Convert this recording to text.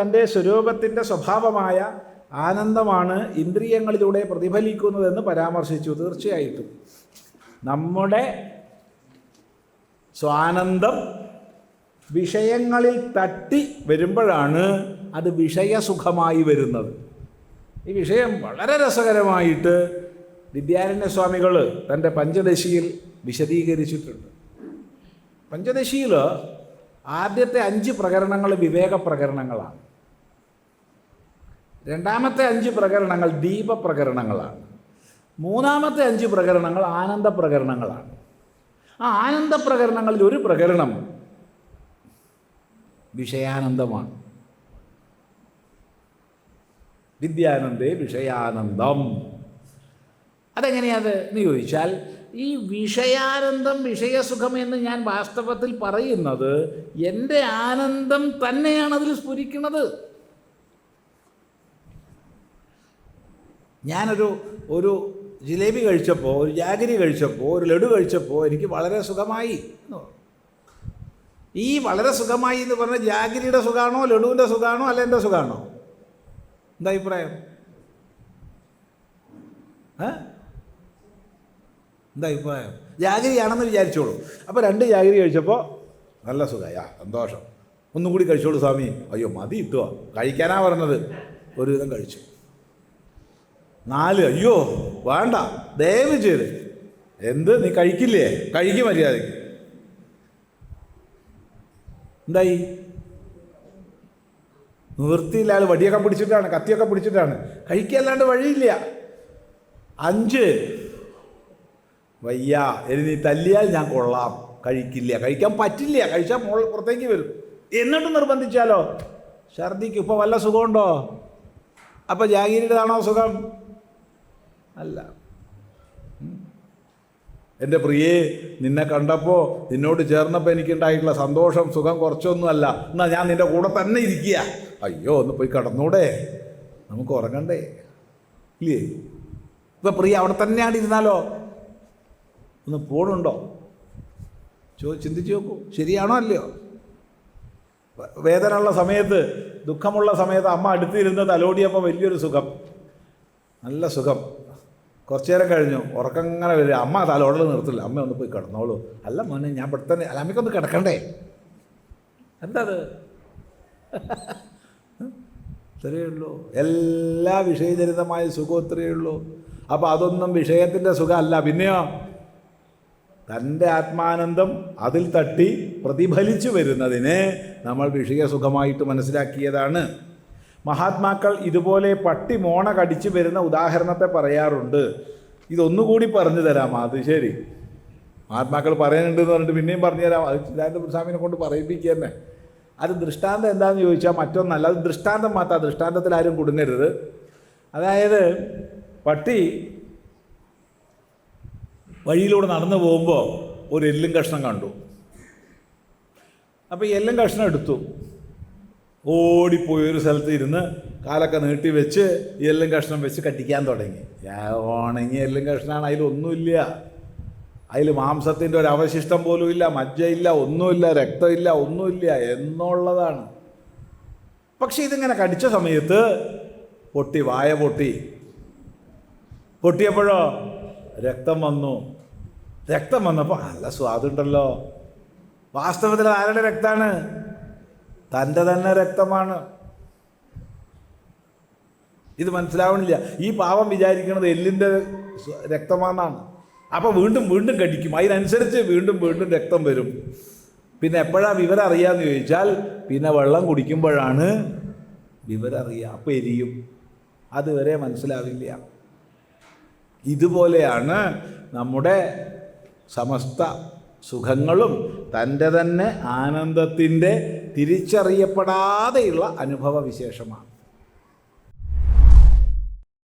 തന്റെ സ്വരൂപത്തിന്റെ സ്വഭാവമായ ആനന്ദമാണ് ഇന്ദ്രിയങ്ങളിലൂടെ പ്രതിഫലിക്കുന്നതെന്ന് പരാമർശിച്ചു. തീർച്ചയായിട്ടും. നമ്മുടെ സ്വാനന്ദം വിഷയങ്ങളിൽ തട്ടി വരുമ്പോഴാണ് അത് വിഷയസുഖമായി വരുന്നത്. ഈ വിഷയം വളരെ രസകരമായിട്ട് വിദ്യാരണ്യ സ്വാമികൾ തന്റെ പഞ്ചദശിയിൽ വിശദീകരിച്ചിട്ടുണ്ട്. പഞ്ചദശിയിൽ ആദ്യത്തെ അഞ്ച് പ്രകരണങ്ങൾ വിവേക പ്രകരണങ്ങളാണ് രണ്ടാമത്തെ അഞ്ച് പ്രകരണങ്ങൾ ദീപ പ്രകരണങ്ങളാണ്. മൂന്നാമത്തെ അഞ്ച് പ്രകരണങ്ങൾ ആനന്ദ പ്രകരണങ്ങളാണ്. ആ ആനന്ദ പ്രകരണങ്ങളിൽ ഒരു പ്രകരണം വിഷയാനന്ദമാണ്. വിദ്യാനന്ദേ വിഷയാനന്ദം. അതെങ്ങനെയത് എന്ന് ചോദിച്ചാൽ ഈ വിഷയാനന്ദം വിഷയസുഖം എന്ന് ഞാൻ വാസ്തവത്തിൽ പറയുന്നത് എന്റെ ആനന്ദം തന്നെയാണ് അതിൽ സ്ഫുരിക്കുന്നത്. ഞാനൊരു ഒരു ജിലേബി കഴിച്ചപ്പോൾ ഒരു ജാഗരി കഴിച്ചപ്പോൾ ഒരു ലഡു കഴിച്ചപ്പോൾ എനിക്ക് വളരെ സുഖമായി എന്ന്. ഈ വളരെ സുഖമായി എന്ന് പറഞ്ഞാൽ ജാഗരിയുടെ സുഖമാണോ ലഡുവിന്റെ സുഖമാണോ അല്ല എന്റെ സുഖമാണോ എന്താ അഭിപ്രായം? എന്താ അഭിപ്രായം? ജാഗരിയാണെന്ന് വിചാരിച്ചോളൂ. അപ്പോൾ രണ്ട് ജാഗരി കഴിച്ചപ്പോൾ നല്ല സുഖമായ സന്തോഷം. ഒന്നും കൂടി കഴിച്ചോളൂ സ്വാമി. അയ്യോ മതി ഇട്ടുവാ കഴിക്കാനാ പറഞ്ഞത്. ഒരു വിധം കഴിച്ചു. നാല്. അയ്യോ വേണ്ട. ദയവ് ചെയ്ത്. എന്ത്? നീ കഴിക്കില്ലേ? കഴിക്കും മര്യാദയ്ക്ക്. എന്തായി? നിവൃത്തിയില്ല വടിയൊക്കെ പിടിച്ചിട്ടാണ് കത്തിയൊക്കെ പിടിച്ചിട്ടാണ്. കഴിക്കല്ലാണ്ട് വഴിയില്ല. അഞ്ച്. വയ്യ. നീ തല്ലിയാൽ ഞാൻ കൊള്ളാം. കഴിക്കില്ല. കഴിക്കാൻ പറ്റില്ല. കഴിച്ചാൽ മോൾ പുറത്തേക്ക് വരും. എന്നിട്ട് നിർബന്ധിച്ചാലോ? ഛർദിക്ക്. ഇപ്പോൾ വല്ല സുഖമുണ്ടോ? അപ്പോൾ ജാഗീരിയുടേതാണോ സുഖം? അല്ല. എന്റെ പ്രിയേ നിന്നെ കണ്ടപ്പോൾ നിന്നോട് ചേർന്നപ്പോൾ എനിക്കുണ്ടായിട്ടുള്ള സന്തോഷം സുഖം കുറച്ചൊന്നുമല്ല എന്നാൽ ഞാൻ നിന്റെ കൂടെ തന്നെ ഇരിക്കുക. അയ്യോ ഒന്ന് പോയി കടന്നൂടെ. നമുക്ക് ഉറങ്ങണ്ടേ? ഇല്ലേ? ഇപ്പം പ്രിയ അവിടെ തന്നെയാണ് ഇരുന്നാലോ? ഒന്ന് പോണുണ്ടോ? ചോ ചിന്തിച്ച് നോക്കൂ. ശരിയാണോ അല്ലയോ? വേദനയുള്ള സമയത്ത് ദുഃഖമുള്ള സമയത്ത് അമ്മ അടുത്തിരുന്ന് തലോടിയപ്പോൾ വലിയൊരു സുഖം. നല്ല സുഖം. കുറച്ചു നേരം കഴിഞ്ഞു. ഉറക്കം ഇങ്ങനെ വരിക. അമ്മ തലോടൽ നിർത്തില്ല. അമ്മ ഒന്ന് പോയി കിടന്നോളൂ. അല്ല മോനെ ഞാൻ ഇവിടെ തന്നെ അല്ല അമ്മയ്ക്കൊന്ന് കിടക്കണ്ടേ? എന്താ അത് ഇത്രയേ എല്ലാ വിഷയചരിതമായ സുഖം ഇത്രയേ ഉള്ളൂ. അപ്പോൾ അതൊന്നും വിഷയത്തിന്റെ സുഖമല്ല. പിന്നെയോ? തന്റെ ആത്മാനന്ദം അതിൽ തട്ടി പ്രതിഫലിച്ചു വരുന്നതിനെ നമ്മൾ വിഷയസുഖമായിട്ട് മനസ്സിലാക്കിയതാണ്. മഹാത്മാക്കൾ ഇതുപോലെ പട്ടി മോണ കടിച്ചു വരുന്ന ഉദാഹരണത്തെ പറയാറുണ്ട്. ഇതൊന്നുകൂടി പറഞ്ഞു തരാം അത് ശരി. മഹാത്മാക്കൾ പറയുന്നുണ്ട് എന്ന് പറഞ്ഞിട്ട് പിന്നെയും പറഞ്ഞു തരാം. അത് ചിദാനന്ദ സ്വാമിനെ കൊണ്ട് പറയിപ്പിക്കുക തന്നെ. അത് ദൃഷ്ടാന്തം എന്താണെന്ന് ചോദിച്ചാൽ മറ്റൊന്നല്ല. അത് ദൃഷ്ടാന്തം മാത്രം ദൃഷ്ടാന്തത്തിൽ ആരും കുടുങ്ങരുത്. അതായത് പട്ടി വഴിയിലൂടെ നടന്നു പോകുമ്പോൾ ഒരു എല്ലും കഷ്ണം കണ്ടു. അപ്പോൾ എല്ലും കഷ്ണം എടുത്തു. ഓടിപ്പോയി ഒരു സ്ഥലത്ത് ഇരുന്ന് കാലൊക്കെ നീട്ടി വെച്ച് എല്ലും കഷ്ണം വെച്ച് കട്ടിക്കാൻ തുടങ്ങി. ഞാൻ ഉണങ്ങിയ എല്ലും കഷ്ണമാണ് അതിലൊന്നുമില്ല. അതിൽ മാംസത്തിന്റെ ഒരു അവശിഷ്ടം പോലും ഇല്ല മജ്ജയില്ല ഒന്നുമില്ല രക്തമില്ല ഒന്നുമില്ല എന്നുള്ളതാണ്. പക്ഷെ ഇതിങ്ങനെ കടിച്ച സമയത്ത് പൊട്ടി വായ പൊട്ടി. പൊട്ടിയപ്പോഴോ രക്തം വന്നു. രക്തം വന്നപ്പോൾ നല്ല സ്വാദുണ്ടല്ലോ. വാസ്തവത്തിൽ ആരുടെ രക്തമാണ് തന്റെ തന്നെ രക്തമാണ്. ഇത് മനസ്സിലാവണില്ല. ഈ പാവം വിചാരിക്കുന്നത് എല്ലിന്റെ രക്തമാണെന്നാണ്. അപ്പോൾ വീണ്ടും വീണ്ടും കടിക്കും. അതിനനുസരിച്ച് വീണ്ടും വീണ്ടും രക്തം വരും. പിന്നെ എപ്പോഴാണ് വിവരം അറിയാന്ന് ചോദിച്ചാൽ പിന്നെ വെള്ളം കുടിക്കുമ്പോഴാണ് വിവരം അറിയുക അപ്പോൾ എരിയും. അതുവരെ മനസ്സിലാവില്ല. ഇതുപോലെയാണ് നമ്മുടെ സമസ്ത സുഖങ്ങളും തന്റെ തന്നെ ആനന്ദത്തിന്റെ തിരിച്ചറിയപ്പെടാതെയുള്ള അനുഭവ വിശേഷമാണ്